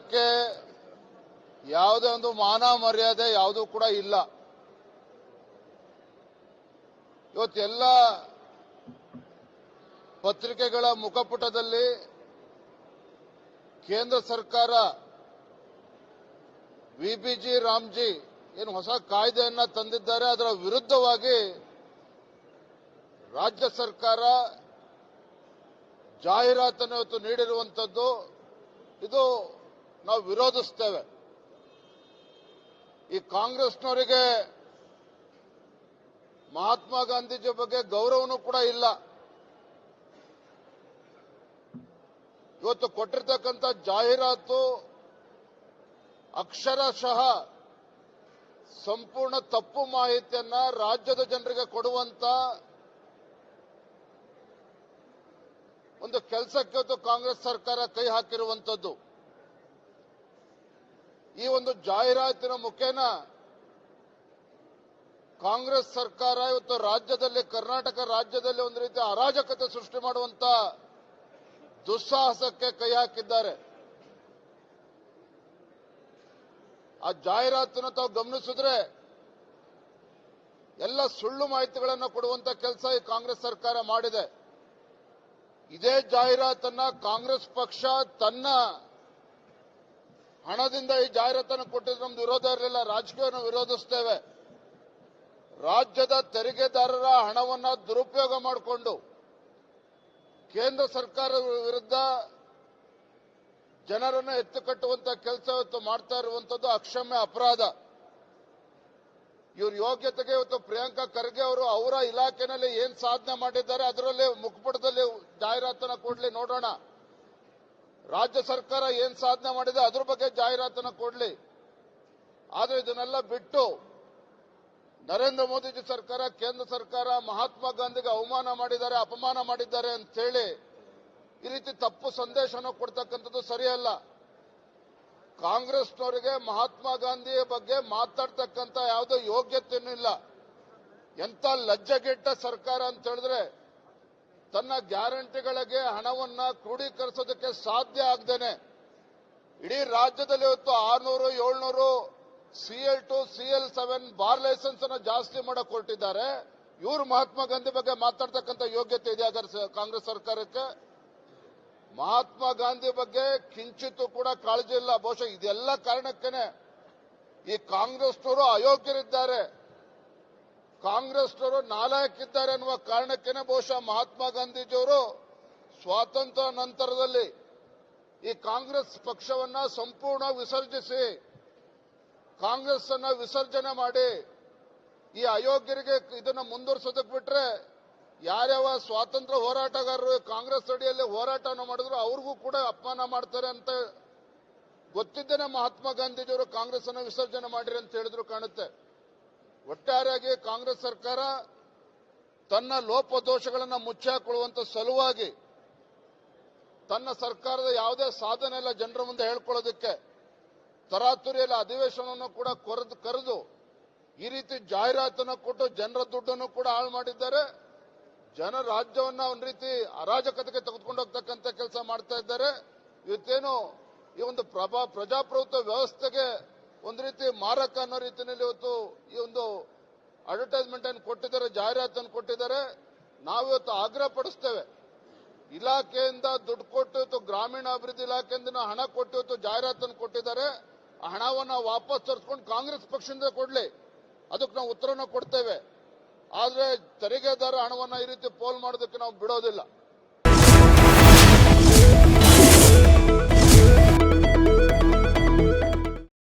ಸರ್ಕಾರಕ್ಕೆ ಯಾವುದೇ ಒಂದು ಮಾನ ಮರ್ಯಾದೆ ಯಾವುದೂ ಕೂಡ ಇಲ್ಲ. ಇವತ್ತೆಲ್ಲ ಪತ್ರಿಕೆಗಳ ಮುಖಪುಟದಲ್ಲಿ ಕೇಂದ್ರ ಸರ್ಕಾರ ವಿಬಿಜಿ ರಾಮ್ಜಿ ಏನು ಹೊಸ ಕಾಯ್ದೆಯನ್ನ ತಂದಿದ್ದಾರೆ. ಅದರ ವಿರುದ್ಧವಾಗಿ ರಾಜ್ಯ ಸರ್ಕಾರ ಜಾಹೀರಾತನ್ನು ಇವತ್ತು ನೀಡಿರುವಂಥದ್ದು ಇದು ನಾವು ವಿರೋಧಿಸ್ತೇವೆ. ಈ ಕಾಂಗ್ರೆಸ್ನವರಿಗೆ ಮಹಾತ್ಮ ಗಾಂಧೀಜಿ ಬಗ್ಗೆ ಗೌರವನೂ ಕೂಡ ಇಲ್ಲ. ಇವತ್ತು ಕೊಟ್ಟಿರ್ತಕ್ಕಂಥ ಜಾಹೀರಾತು ಅಕ್ಷರಶಃ ಸಂಪೂರ್ಣ ತಪ್ಪು ಮಾಹಿತಿಯನ್ನ ರಾಜ್ಯದ ಜನರಿಗೆ ಕೊಡುವಂತ ಒಂದು ಕೆಲಸಕ್ಕೆ ಕಾಂಗ್ರೆಸ್ ಸರ್ಕಾರ ಕೈ ಹಾಕಿರುವಂತದ್ದು. ಈ ಒಂದು ಜಾಹೀರಾತಿನ ಮುಖೇನ ಕಾಂಗ್ರೆಸ್ ಸರ್ಕಾರ ಇವತ್ತು ರಾಜ್ಯದಲ್ಲಿ, ಕರ್ನಾಟಕ ರಾಜ್ಯದಲ್ಲಿ ಒಂದು ರೀತಿ ಅರಾಜಕತೆ ಸೃಷ್ಟಿ ಮಾಡುವಂತ ದುಸ್ಸಾಹಸಕ್ಕೆ ಕೈ ಹಾಕಿದ್ದಾರೆ. ಆ ಜಾಹೀರಾತನ್ನು ತಾವು ಗಮನಿಸಿದ್ರೆ ಎಲ್ಲ ಸುಳ್ಳು ಮಾಹಿತಿಗಳನ್ನು ಕೊಡುವಂತ ಕೆಲಸ ಈ ಕಾಂಗ್ರೆಸ್ ಸರ್ಕಾರ ಮಾಡಿದೆ. ಇದೇ ಜಾಹೀರಾತನ್ನ ಕಾಂಗ್ರೆಸ್ ಪಕ್ಷ ತನ್ನ ಹಣದಿಂದ ಈ ಜಾಹೀರಾತನ್ನು ಕೊಟ್ಟಿದ್ರೆ ನಮ್ದು ವಿರೋಧ ಇರಲಿಲ್ಲ, ರಾಜಕೀಯವನ್ನು ವಿರೋಧಿಸ್ತೇವೆ. ರಾಜ್ಯದ ತೆರಿಗೆದಾರರ ಹಣವನ್ನ ದುರುಪಯೋಗ ಮಾಡಿಕೊಂಡು ಕೇಂದ್ರ ಸರ್ಕಾರದ ವಿರುದ್ಧ ಜನರನ್ನು ಎತ್ತು ಕಟ್ಟುವಂತ ಕೆಲಸ ಇವತ್ತು ಮಾಡ್ತಾ ಇರುವಂತದ್ದು ಅಕ್ಷಮ್ಯ ಅಪರಾಧ. ಇವ್ರ ಯೋಗ್ಯತೆಗೆ ಇವತ್ತು ಪ್ರಿಯಾಂಕಾ ಖರ್ಗೆ ಅವರು ಅವರ ಇಲಾಖೆನಲ್ಲಿ ಏನ್ ಸಾಧನೆ ಮಾಡಿದ್ದಾರೆ, ಅದರಲ್ಲಿ ಮುಖಪುಟದಲ್ಲಿ ಜಾಹೀರಾತನ್ನು ಕೊಡ್ಲಿ ನೋಡೋಣ. ರಾಜ್ಯ ಸರ್ಕಾರ ಏನ್ ಸಾಧನೆ ಮಾಡಿದೆ ಅದ್ರ ಬಗ್ಗೆ ಜಾಹೀರಾತನ್ನ ಕೊಡ್ಲಿ. ಆದ್ರೆ ಇದನ್ನೆಲ್ಲ ಬಿಟ್ಟು ನರೇಂದ್ರ ಮೋದಿಜಿ ಸರ್ಕಾರ, ಕೇಂದ್ರ ಸರ್ಕಾರ, ಮಹಾತ್ಮ ಗಾಂಧಿಗೆ ಅವಮಾನ ಮಾಡಿದ್ದಾರೆ, ಅಪಮಾನ ಮಾಡಿದ್ದಾರೆ ಅಂತ ಹೇಳಿ ಈ ರೀತಿ ತಪ್ಪು ಸಂದೇಶನ ಕೊಡ್ತಕ್ಕಂಥದ್ದು ಸರಿಯಲ್ಲ. ಕಾಂಗ್ರೆಸ್ನವರಿಗೆ ಮಹಾತ್ಮ ಗಾಂಧಿಯ ಬಗ್ಗೆ ಮಾತಾಡ್ತಕ್ಕಂಥ ಯಾವುದೋ ಯೋಗ್ಯತೆಯೂ ಇಲ್ಲ. ಎಂತ ಲಜ್ಜೆಗೆಟ್ಟ ಸರ್ಕಾರ ಅಂತ ಹೇಳಿದ್ರೆ ತನ್ನ ಗ್ಯಾರಂಟಿಗಳಿಗೆ ಹಣವನ್ನ ಕ್ರೋಢೀಕರಿಸೋದಕ್ಕೆ ಸಾಧ್ಯ ಆಗದೇನೆ. ಇಡೀ ರಾಜ್ಯದಲ್ಲಿ ಇವತ್ತು ಆರ್ನೂರು, ಏಳ್ನೂರು CL two CL seven bar license ಅನ್ನು ಜಾಸ್ತಿ ಮಾಡಕ್ ಹೊರಟಿದ್ದಾರೆ ಇವರು ಮಹಾತ್ಮ ಗಾಂಧಿ ಬಗ್ಗೆ ಮಾತಾಡ್ತಕ್ಕಂಥ ಯೋಗ್ಯತೆ ಇದೆ ಕಾಂಗ್ರೆಸ್ ಸರ್ಕಾರಕ್ಕೆ? ಮಹಾತ್ಮ ಗಾಂಧಿ ಬಗ್ಗೆ ಕಿಂಚಿತ್ತು ಕೂಡ ಕಾಳಜಿ ಇಲ್ಲ. ಬಹುಶಃ ಇದೆಲ್ಲ ಕಾರಣಕ್ಕೇನೆ ಈ ಕಾಂಗ್ರೆಸ್ನವರು ಅಯೋಗ್ಯರಿದ್ದಾರೆ. ಕಾಂಗ್ರೆಸ್ನವರು ನಾಲಾಯಕಿದ್ದಾರೆ ಅನ್ನುವ ಕಾರಣಕ್ಕೇನೆ ಬಹುಶಃ ಮಹಾತ್ಮ ಗಾಂಧೀಜಿಯವರು ಸ್ವಾತಂತ್ರ್ಯ ನಂತರದಲ್ಲಿ ಈ ಕಾಂಗ್ರೆಸ್ ಪಕ್ಷವನ್ನ ಸಂಪೂರ್ಣ ವಿಸರ್ಜಿಸಿ ಕಾಂಗ್ರೆಸ್ ಅನ್ನ ವಿಸರ್ಜನೆ ಮಾಡಿ, ಈ ಅಯೋಗ್ಯರಿಗೆ ಇದನ್ನ ಮುಂದುವರ್ಸೋದಕ್ಕೆ ಬಿಟ್ರೆ ಯಾರ್ಯಾವ ಸ್ವಾತಂತ್ರ್ಯ ಹೋರಾಟಗಾರರು ಕಾಂಗ್ರೆಸ್ ಅಡಿಯಲ್ಲಿ ಹೋರಾಟವನ್ನು ಮಾಡಿದ್ರು ಅವ್ರಿಗೂ ಕೂಡ ಅಪಮಾನ ಮಾಡ್ತಾರೆ ಅಂತ ಗೊತ್ತಿದ್ದೇನೆ ಮಹಾತ್ಮ ಗಾಂಧೀಜಿಯವರು ಕಾಂಗ್ರೆಸ್ ಅನ್ನ ವಿಸರ್ಜನೆ ಮಾಡಿರಿ ಅಂತ ಹೇಳಿದ್ರು ಕಾಣುತ್ತೆ. ಒಟ್ಟಾರೆಯಾಗಿ ಕಾಂಗ್ರೆಸ್ ಸರ್ಕಾರ ತನ್ನ ಲೋಪದೋಷಗಳನ್ನು ಮುಚ್ಚಾಕೊಳ್ಳುವಂತ ಸಲುವಾಗಿ ತನ್ನ ಸರ್ಕಾರದ ಯಾವುದೇ ಸಾಧನೆ ಇಲ್ಲ ಜನರ ಮುಂದೆ ಹೇಳ್ಕೊಳ್ಳೋದಕ್ಕೆ ತರಾತುರಿಯಲ್ಲಿ ಅಧಿವೇಶನವನ್ನು ಕೂಡ ಕೊರೆದು ಕರೆದು ಈ ರೀತಿ ಜಾಹೀರಾತನ್ನು ಕೊಟ್ಟು ಜನರ ದುಡ್ಡನ್ನು ಕೂಡ ಹಾಳು ಮಾಡಿದ್ದಾರೆ. ಜನ ರಾಜ್ಯವನ್ನ ಒಂದ್ ರೀತಿ ಅರಾಜಕತೆಗೆ ತೆಗೆದುಕೊಂಡು ಹೋಗ್ತಕ್ಕಂಥ ಕೆಲಸ ಮಾಡ್ತಾ ಇದ್ದಾರೆ. ಇವತ್ತೇನು ಈ ಒಂದು ಪ್ರಭಾ ಪ್ರಜಾಪ್ರಭುತ್ವ ವ್ಯವಸ್ಥೆಗೆ ಒಂದು ರೀತಿ ಮಾರಕ ಅನ್ನೋ ರೀತಿಯಲ್ಲಿ ಇವತ್ತು ಈ ಒಂದು ಅಡ್ವರ್ಟೈಸ್ಮೆಂಟ್ ಅನ್ನು ಕೊಟ್ಟಿದ್ದಾರೆ, ಜಾಹೀರಾತನ್ನು ಕೊಟ್ಟಿದ್ದಾರೆ. ನಾವಿವತ್ತು ಆಗ್ರಹ ಪಡಿಸ್ತೇವೆ. ಇಲಾಖೆಯಿಂದ ದುಡ್ಡು ಕೊಟ್ಟು ಇವತ್ತು ಗ್ರಾಮೀಣಾಭಿವೃದ್ಧಿ ಇಲಾಖೆಯಿಂದ ಹಣ ಕೊಟ್ಟು ಇವತ್ತು ಜಾಹೀರಾತನ್ನು ಕೊಟ್ಟಿದ್ದಾರೆ. ಆ ಹಣವನ್ನು ವಾಪಸ್ ತರಿಸ್ಕೊಂಡು ಕಾಂಗ್ರೆಸ್ ಪಕ್ಷದಿಂದ ಕೊಡಲಿ. ಅದಕ್ಕೆ ನಾವು ಉತ್ತರನ ಕೊಡ್ತೇವೆ. ಆದರೆ ತೆರಿಗೆದಾರ ಹಣವನ್ನು ಈ ರೀತಿ ಪೋಲ್ ಮಾಡೋದಕ್ಕೆ ನಾವು ಬಿಡೋದಿಲ್ಲ.